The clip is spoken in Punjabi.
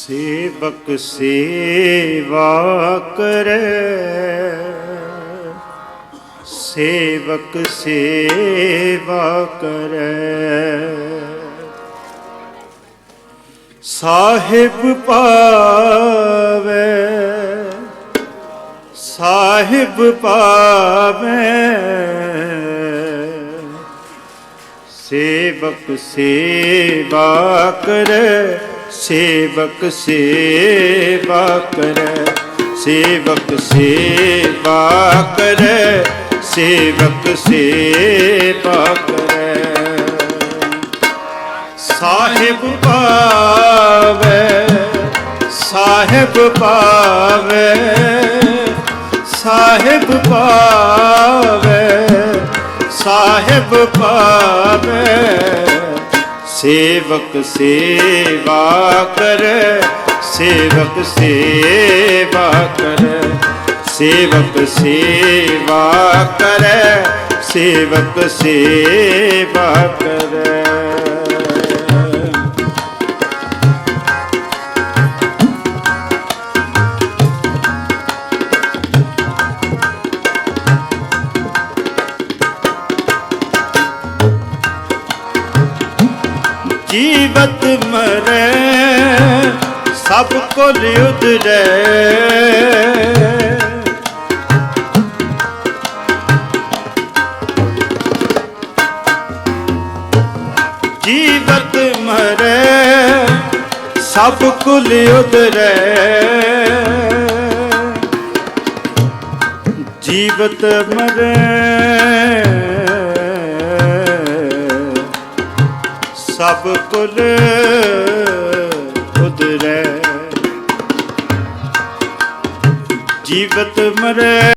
ਸੇਵਕ ਸੇਵਾ ਕਰੈ। ਸੇਵਕ ਸੇਵਾ ਕਰੈ। ਸਾਹਿਬ ਪਾਵੇ ਸਾਹਿਬ ਪਾਵੇ। ਸੇਵਕ ਸੇਵਾ ਕਰੈ। ਸੇਵਕ ਸੇਵਾ ਕਰੈ, ਸੇਵਕ ਸੇਵਾ ਕਰੈ, ਸੇਵਕ ਸੇਵਾ ਕਰੈ। ਸਾਹਿਬ ਪਾਵੇ ਸਾਹਿਬ ਪਾਵੇ ਸਾਹਿਬ ਪਾਵੇ ਸਾਹਿਬ ਪਾਵੇ ਸੇਵਕ ਸੇਵਾ ਕਰੈ ਸੇਵਕ ਸੇਵਾ ਕਰੈ। ਸੇਵਕ ਸੇਵਾ ਕਰ ਸੇਵਕ ਸੇਵਾ ਕਰੈ। ਜੀਵਤ ਮਰੈ ਸਭ ਕੁਲ ਉਦਰੈ ਜੀਵਤ ਮਰੈ ਸਭ ਕੁਲ ਉਦਰੈ ਜੀਵਤ ਮਰੈ। ਸਭ ਕੁਲ ਉਦਰੈ ਜੀਵਤ ਮਰੇ।